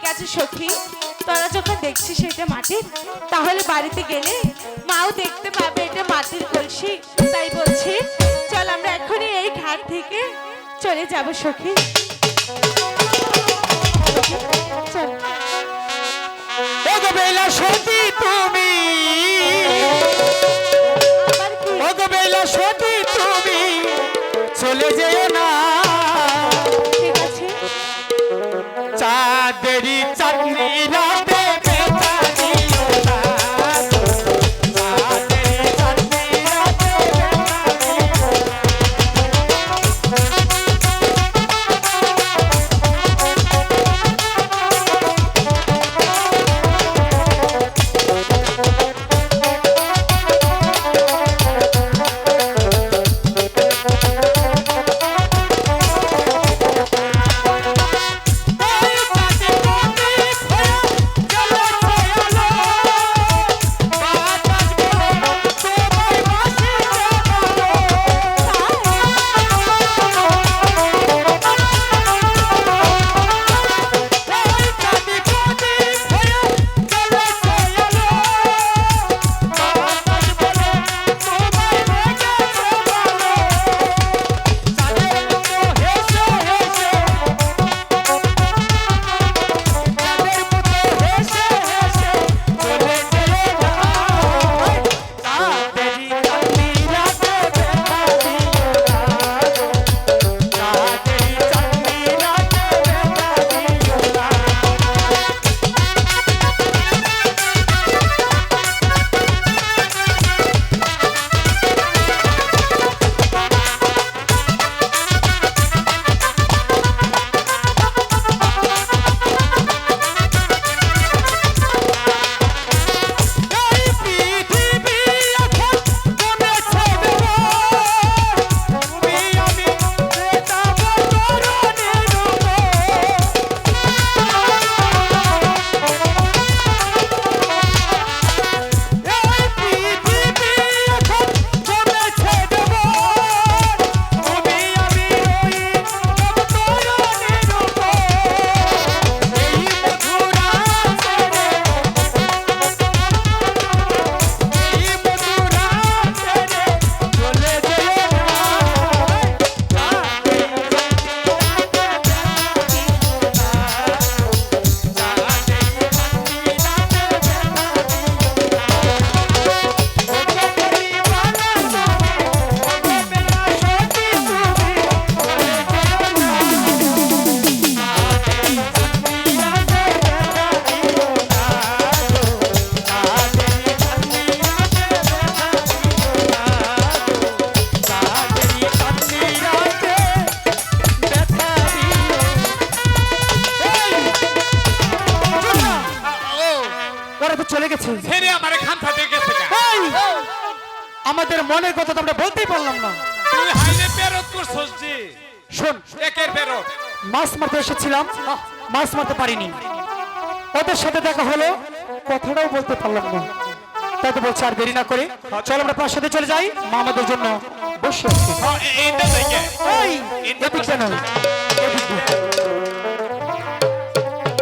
ঠিক আছে সখী তোরা যখন দেখছিস এটা মাটির তাহলে বাড়িতে গেলে মাও দেখতে পাবে এটা মাটির কলসি। তাই বলছি চল আমরা এখনই এই ঘাট থেকে চলে যাব সখী। বেলা সতী তুমি। আবার কি বেলা সতী তুমি। চলে যেও না ওরা তো চলে গেছে। ছেড়ে আমার খান গেছে। আমাদের মনের কথা তো আমরা বলতেই পারলাম না। তুই হাইলে পেরত করছস জি শোন একের মাছ মারতে এসেছিলাম মাছ মারতে পারিনি। ওদের সাথে দেখা হলো কথাটাও বলতে পারলাম না। তাই তো বলছে আর দেরি না করে চল আমরা প্রাসাদে চলে যাই মা আমাদের জন্য বসে আছে।